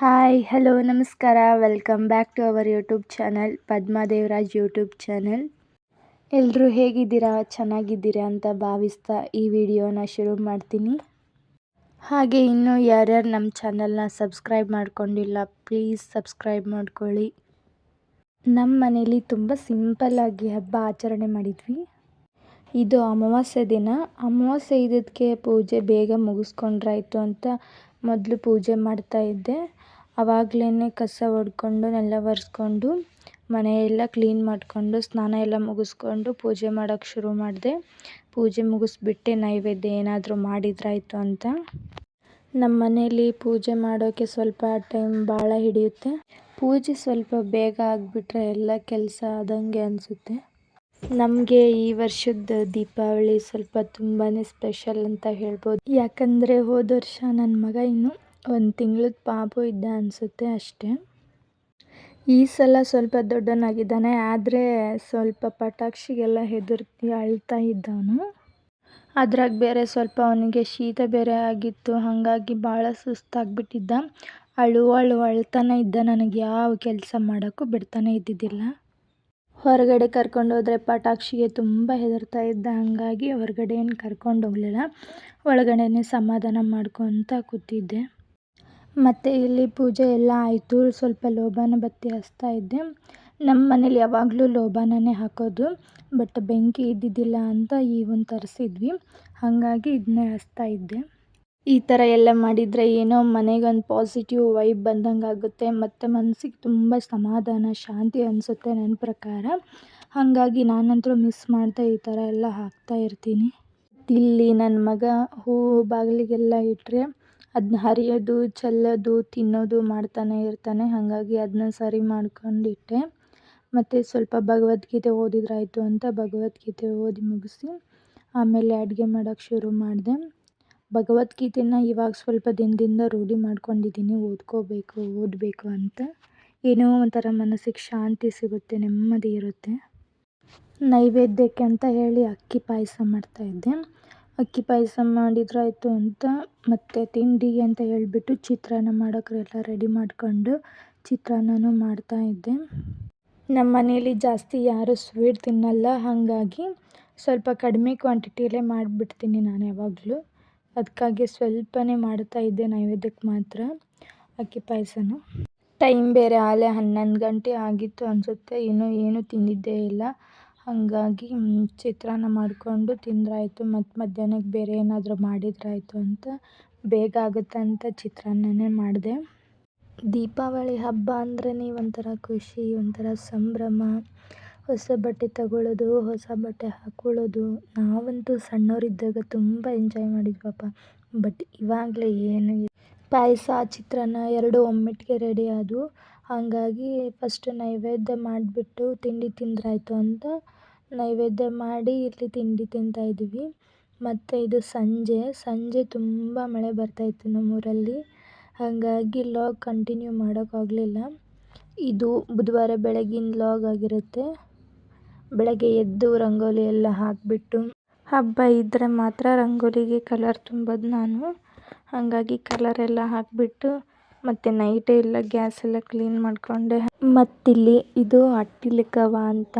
Hi hello ನಮಸ್ಕಾರ. Welcome back to our YouTube channel Padmadevaraj YouTube channel ಎಲ್ಲರೂ ಹೇಗಿದ್ದೀರಾ? ಚೆನ್ನಾಗಿದ್ದೀರಾ ಅಂತ ಭಾವಿಸ್ತಾ ಈ ವಿಡಿಯೋನ ಶುರು ಮಾಡ್ತೀನಿ. ಹಾಗೆ ಇನ್ನೂ ಯಾರ್ಯಾರು ನಮ್ಮ ಚಾನಲ್ನ ಸಬ್ಸ್ಕ್ರೈಬ್ ಮಾಡ್ಕೊಂಡಿಲ್ಲ ಪ್ಲೀಸ್ ಸಬ್ಸ್ಕ್ರೈಬ್ ಮಾಡ್ಕೊಳ್ಳಿ. ನಮ್ಮ ಮನೇಲಿ ತುಂಬ ಸಿಂಪಲ್ಲಾಗಿ ಹಬ್ಬ ಆಚರಣೆ ಮಾಡಿದ್ವಿ. ಇದು ಅಮಾವಾಸ್ಯೆ ದಿನ. ಅಮಾವಾಸ್ಯೆ ಇದಕ್ಕೆ ಪೂಜೆ ಬೇಗ ಮುಗಿಸ್ಕೊಂಡ್ರಾಯ್ತು ಅಂತ ಮೊದಲು ಪೂಜೆ ಮಾಡ್ತಾ ಆವಾಗಲೇ ಕಸ ಹೊಡ್ಕೊಂಡು ನೆಲ ಒರೆಸ್ಕೊಂಡು, ಮನೆಯೆಲ್ಲ ಕ್ಲೀನ್ ಮಾಡಿಕೊಂಡು, ಸ್ನಾನ ಎಲ್ಲ ಮುಗಿಸ್ಕೊಂಡು ಪೂಜೆ ಮಾಡೋಕ್ಕೆ ಶುರು ಮಾಡಿದೆ. ಪೂಜೆ ಮುಗಿಸ್ಬಿಟ್ಟೆ ನೈವೇದ್ಯ ಏನಾದರೂ ಮಾಡಿದ್ರಾಯ್ತು ಅಂತ. ನಮ್ಮ ಮನೇಲಿ ಪೂಜೆ ಮಾಡೋಕ್ಕೆ ಸ್ವಲ್ಪ ಟೈಮ್ ಭಾಳ ಹಿಡಿಯುತ್ತೆ. ಪೂಜೆ ಸ್ವಲ್ಪ ಬೇಗ ಆಗಿಬಿಟ್ರೆ ಎಲ್ಲ ಕೆಲಸ ಆದಂಗೆ ಅನಿಸುತ್ತೆ. ನಮಗೆ ಈ ವರ್ಷದ ದೀಪಾವಳಿ ಸ್ವಲ್ಪ ತುಂಬಾ ಸ್ಪೆಷಲ್ ಅಂತ ಹೇಳ್ಬೋದು. ಯಾಕಂದರೆ ಹೋದ ವರ್ಷ ನನ್ನ ಮಗ ಇನ್ನು ಒಂದು ತಿಂಗಳದ ಪಾಪು ಇದ್ದ ಅನಿಸುತ್ತೆ ಅಷ್ಟೇ. ಈ ಸಲ ಸ್ವಲ್ಪ ದೊಡ್ಡವನಾಗಿದ್ದಾನೆ ಆದರೆ ಸ್ವಲ್ಪ ಪಟಾಕ್ಷಿಗೆಲ್ಲ ಹೆದರ್ತಿ ಅಳ್ತಾ ಇದ್ದವನು ಅದ್ರಾಗ ಬೇರೆ ಸ್ವಲ್ಪ ಅವನಿಗೆ ಶೀತ ಬೇರೆ ಆಗಿತ್ತು, ಹಾಗಾಗಿ ಭಾಳ ಸುಸ್ತಾಗ್ಬಿಟ್ಟಿದ್ದ. ಅಳು ಅಳು ಅಳ್ತಾನೆ ಇದ್ದ, ನನಗೆ ಯಾವ ಕೆಲಸ ಮಾಡೋಕ್ಕೂ ಬಿಡ್ತಾನೆ ಇದ್ದಿದ್ದಿಲ್ಲ. ಹೊರಗಡೆ ಕರ್ಕೊಂಡು ಹೋದರೆ ಪಟಾಕ್ಷಿಗೆ ತುಂಬ ಹೆದರ್ತಾ ಇದ್ದ, ಹಾಗಾಗಿ ಹೊರಗಡೆ ಏನು ಕರ್ಕೊಂಡು ಹೋಗಲಿಲ್ಲ. ಒಳಗಡೆನೇ ಸಮಾಧಾನ ಮಾಡ್ಕೊತ ಕೂತಿದ್ದೆ. ಮತ್ತು ಇಲ್ಲಿ ಪೂಜೆ ಎಲ್ಲ ಆಯಿತು. ಸ್ವಲ್ಪ ಲೋಬಾನ ಬತ್ತಿ ಹಚ್ತಾ ಇದ್ದೆ. ನಮ್ಮ ಮನೇಲಿ ಯಾವಾಗಲೂ ಲೋಬಾನನೇ ಹಾಕೋದು. ಬಟ್ ಬೆಂಕಿ ಇದ್ದಿದ್ದಿಲ್ಲ ಅಂತ ಈ ಒಂದು ತರಿಸಿದ್ವಿ. ಹಾಗಾಗಿ ಇದನ್ನೇ ಹಚ್ತಾ ಇದ್ದೆ. ಈ ಥರ ಎಲ್ಲ ಮಾಡಿದರೆ ಏನೋ ಮನೆಗೊಂದು ಪಾಸಿಟಿವ್ ವೈಬ್ ಬಂದಂಗೆ ಆಗುತ್ತೆ. ಮತ್ತು ಮನ್ಸಿಗೆ ತುಂಬ ಸಮಾಧಾನ, ಶಾಂತಿ ಅನಿಸುತ್ತೆ ನನ್ನ ಪ್ರಕಾರ. ಹಾಗಾಗಿ ನಾನಂತರೂ ಮಿಸ್ ಮಾಡ್ತಾ ಈ ಥರ ಎಲ್ಲ ಹಾಕ್ತಾ ಇರ್ತೀನಿ. ಇಲ್ಲಿ ನನ್ನ ಮಗ ಹೂವು ಬಾಗಿಲಿಗೆಲ್ಲ ಇಟ್ಟರೆ ಅದನ್ನ ಹರಿಯೋದು, ಚೆಲ್ಲೋದು, ತಿನ್ನೋದು ಮಾಡ್ತಾನೆ ಇರ್ತಾನೆ. ಹಾಗಾಗಿ ಅದನ್ನ ಸರಿ ಮಾಡ್ಕೊಂಡಿಟ್ಟೆ. ಮತ್ತು ಸ್ವಲ್ಪ ಭಗವದ್ಗೀತೆ ಓದಿದ್ರಾಯಿತು ಅಂತ ಭಗವದ್ಗೀತೆ ಓದಿ ಮುಗಿಸಿ ಆಮೇಲೆ ಅಡುಗೆ ಮಾಡೋಕ್ಕೆ ಶುರು ಮಾಡಿದೆ. ಭಗವದ್ಗೀತೆನ ಇವಾಗ ಸ್ವಲ್ಪ ದಿನದಿಂದ ರೂಢಿ ಮಾಡ್ಕೊಂಡಿದ್ದೀನಿ. ಓದ್ಕೋಬೇಕು, ಓದಬೇಕು ಅಂತ. ಏನೋ ಒಂಥರ ಮನಸ್ಸಿಗೆ ಶಾಂತಿ ಸಿಗುತ್ತೆ, ನೆಮ್ಮದಿ ಇರುತ್ತೆ. ನೈವೇದ್ಯಕ್ಕೆ ಅಂತ ಹೇಳಿ ಅಕ್ಕಿ ಪಾಯಸ ಮಾಡ್ತಾಯಿದ್ದೆ ಅಕ್ಕಿ ಪಾಯಸ ಮಾಡಿದ್ರಾಯಿತು ಅಂತ ಮತ್ತು ತಿಂಡಿ ಅಂತ ಹೇಳಿಬಿಟ್ಟು ಚಿತ್ರಾನ್ನ ಮಾಡೋಕ್ಕೆಲ್ಲ ರೆಡಿ ಮಾಡ್ಕೊಂಡು ಚಿತ್ರಾನ್ನನೂ ಮಾಡ್ತಾಯಿದ್ದೆ ನಮ್ಮ ಮನೇಲಿ ಜಾಸ್ತಿ ಯಾರೂ ಸ್ವೀಟ್ ತಿನ್ನಲ್ಲ, ಹಾಗಾಗಿ ಸ್ವಲ್ಪ ಕಡಿಮೆ ಕ್ವಾಂಟಿಟಿಯಲ್ಲೇ ಮಾಡಿಬಿಡ್ತೀನಿ ನಾನು ಯಾವಾಗಲೂ. ಅದಕ್ಕಾಗಿ ಸ್ವಲ್ಪನೇ ಮಾಡ್ತಾಯಿದ್ದೆ ನೈವೇದ್ಯಕ್ಕೆ ಮಾತ್ರ ಅಕ್ಕಿ ಪಾಯಸನ. ಟೈಮ್ ಬೇರೆ ಆಗಲೇ ಹನ್ನೊಂದು ಗಂಟೆ ಆಗಿತ್ತು ಅನಿಸುತ್ತೆ, ಇನ್ನೂ ಏನೂ ತಿಂದಿದ್ದೇ ಇಲ್ಲ. ಹಾಗಾಗಿ ಚಿತ್ರಾನ್ನ ಮಾಡಿಕೊಂಡು ತಿಂದರಾಯ್ತು. ಮತ್ತು ಮಧ್ಯಾಹ್ನಕ್ಕೆ ಬೇರೆ ಏನಾದರೂ ಮಾಡಿದ್ರಾಯ್ತು ಅಂತ ಬೇಗ ಆಗುತ್ತಂತ ಚಿತ್ರಾನ್ನನೇ ಮಾಡಿದೆ. ದೀಪಾವಳಿ ಹಬ್ಬ ಅಂದ್ರೇ ಒಂಥರ ಖುಷಿ, ಒಂಥರ ಸಂಭ್ರಮ. ಹೊಸ ಬಟ್ಟೆ ತಗೊಳ್ಳೋದು ಹೊಸ ಬಟ್ಟೆ ಹಾಕ್ಕೊಳ್ಳೋದು ನಾವಂತೂ ಸಣ್ಣವರಿದ್ದಾಗ ತುಂಬ ಎಂಜಾಯ್ ಮಾಡಿದ್ವಪ್ಪ. ಬಟ್ ಇವಾಗಲೇ ಏನು ಪಾಯಸ, ಚಿತ್ರಾನ್ನ ಎರಡೂ ಒಮ್ಮೆಟ್ಗೆ ರೆಡಿ ಆದವು. ಹಾಗಾಗಿ ಫಸ್ಟ್ ನೈವೇದ್ಯ ಮಾಡಿಬಿಟ್ಟು ತಿಂಡಿ ತಿಂದ್ರಾಯ್ತು ಅಂತ ನೈವೇದ್ಯ ಮಾಡಿ ಇಲ್ಲಿ ತಿಂಡಿ ತಿಂತಾ ಇದ್ವಿ ಮತ್ತು ಇದು ಸಂಜೆ. ಸಂಜೆ ತುಂಬ ಮಳೆ ಬರ್ತಾಯಿತ್ತು ನಮ್ಮೂರಲ್ಲಿ. ಹಾಗಾಗಿ ಲಾಗ್ ಕಂಟಿನ್ಯೂ ಮಾಡೋಕ್ಕಾಗಲಿಲ್ಲ ಇದು ಬುಧವಾರ ಬೆಳಗಿನ ಲಾಗ್ ಆಗಿರುತ್ತೆ. ಬೆಳಗ್ಗೆ ಎದ್ದು ರಂಗೋಲಿ ಎಲ್ಲ ಹಾಕಿಬಿಟ್ಟು ಹಬ್ಬ ಇದ್ದರೆ ಮಾತ್ರ ರಂಗೋಲಿಗೆ ಕಲರ್ ತುಂಬೋದು ನಾನು. ಹಾಗಾಗಿ ಕಲರ್ ಎಲ್ಲ ಹಾಕಿಬಿಟ್ಟು ಮತ್ತು ನೈಟೇ ಎಲ್ಲ ಗ್ಯಾಸ್ ಎಲ್ಲ ಕ್ಲೀನ್ ಮಾಡಿಕೊಂಡೆ. ಮತ್ತಿಲ್ಲಿ ಇದು ಅಟ್ಟಿಲಿಕವ ಅಂತ.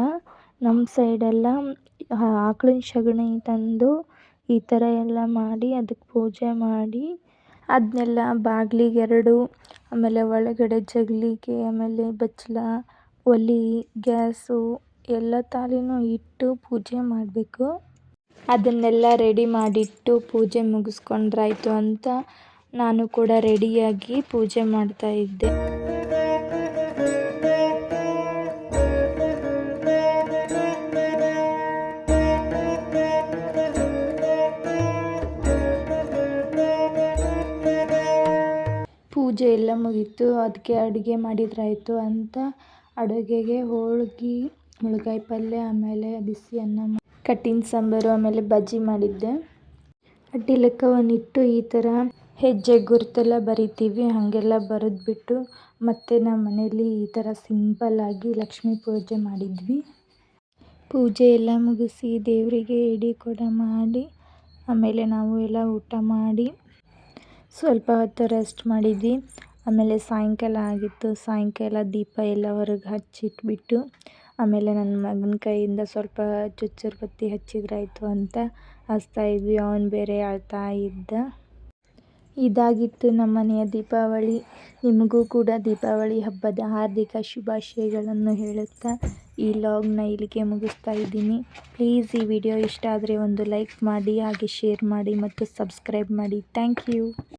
ನಮ್ಮ ಸೈಡೆಲ್ಲ ಆಕ್ಳಿನ ಸಗಣಿ ತಂದು ಈ ಥರ ಎಲ್ಲ ಮಾಡಿ ಅದಕ್ಕೆ ಪೂಜೆ ಮಾಡಿ ಅದನ್ನೆಲ್ಲ ಬಾಗ್ಲಿಗೆ ಎರಡು, ಆಮೇಲೆ ಒಳಗಡೆ ಜಗಲಿಗೆ, ಆಮೇಲೆ ಬಚ್ಚಲ ಒಲೆ, ಗ್ಯಾಸು, ಎಲ್ಲ ತಾಲಿನೂ ಇಟ್ಟು ಪೂಜೆ ಮಾಡಬೇಕು. ಅದನ್ನೆಲ್ಲ ರೆಡಿ ಮಾಡಿಟ್ಟು ಪೂಜೆ ಮುಗಿಸ್ಕೊಂಡ್ರಾಯ್ತು ಅಂತ ನಾನು ಕೂಡ ರೆಡಿಯಾಗಿ ಪೂಜೆ ಮಾಡ್ತಾ ಇದ್ದೆ. ಪೂಜೆ ಎಲ್ಲ ಮುಗೀತು ಅದಕ್ಕೆ ಅಡುಗೆ ಮಾಡಿದ್ರಾಯಿತು ಅಂತ ಅಡುಗೆಗೆ ಹೋಳ್ಗೆ, ಮುಳ್ಗಾಯಿ ಪಲ್ಯ, ಆಮೇಲೆ ಬಿಸಿ ಅನ್ನ ಕಟ್ಟಿನ ಸಾಂಬಾರು, ಆಮೇಲೆ ಬಜ್ಜಿ ಮಾಡಿದ್ದೆ. ಅಡ್ಡಿ ಲೆಕ್ಕವನ್ನಿಟ್ಟು ಈ ಥರ ಹೆಜ್ಜೆ ಗುರುತೆಲ್ಲ ಬರಿತೀವಿ, ಹಾಗೆಲ್ಲ ಬರೆದ್ಬಿಟ್ಟು ಮತ್ತು ನಮ್ಮ ಮನೇಲಿ ಈ ಥರ ಸಿಂಪಲ್ಲಾಗಿ ಲಕ್ಷ್ಮೀ ಪೂಜೆ ಮಾಡಿದ್ವಿ. ಪೂಜೆ ಎಲ್ಲ ಮುಗಿಸಿ ದೇವರಿಗೆ ಎಡೆ ಕೊಡ ಮಾಡಿ, ಆಮೇಲೆ ನಾವು ಎಲ್ಲ ಊಟ ಮಾಡಿ ಸ್ವಲ್ಪ ಹೊತ್ತು ರೆಸ್ಟ್ ಮಾಡಿದ್ವಿ. ಆಮೇಲೆ ಸಾಯಂಕಾಲ ಆಗಿತ್ತು. ಸಾಯಂಕಾಲ ದೀಪ ಎಲ್ಲ ಹೊರಗೆ ಹಚ್ಚಿಟ್ಬಿಟ್ಟು, ಆಮೇಲೆ ನನ್ನ ಮಗನ ಕೈಯಿಂದ ಸ್ವಲ್ಪ ಚುಚ್ಚರ ಬತ್ತಿ ಹಚ್ಚಿದ್ರಾಯ್ತು ಅಂತ ಹಚ್ತಾ ಇದ್ವಿ. ಅವನು ಬೇರೆ ಅಳ್ತಾ ಇದ್ದ. ಇದಾಗಿತ್ತು ನಮ್ಮ ಮನೆಯ ದೀಪಾವಳಿ. ನಿಮಗೂ ಕೂಡ ದೀಪಾವಳಿ ಹಬ್ಬದ ಹಾರ್ದಿಕ ಶುಭಾಶಯಗಳನ್ನು ಹೇಳುತ್ತಾ ಈ ಲಾಗ್ನ ಇಲ್ಲಿಗೆ ಮುಗಿಸ್ತಾ ಇದ್ದೀನಿ. ಪ್ಲೀಸ್ ಈ ವಿಡಿಯೋ ಇಷ್ಟ ಆದರೆ ಒಂದು ಲೈಕ್ ಮಾಡಿ, ಹಾಗೆ ಶೇರ್ ಮಾಡಿ ಮತ್ತು ಸಬ್ಸ್ಕ್ರೈಬ್ ಮಾಡಿ. Thank you.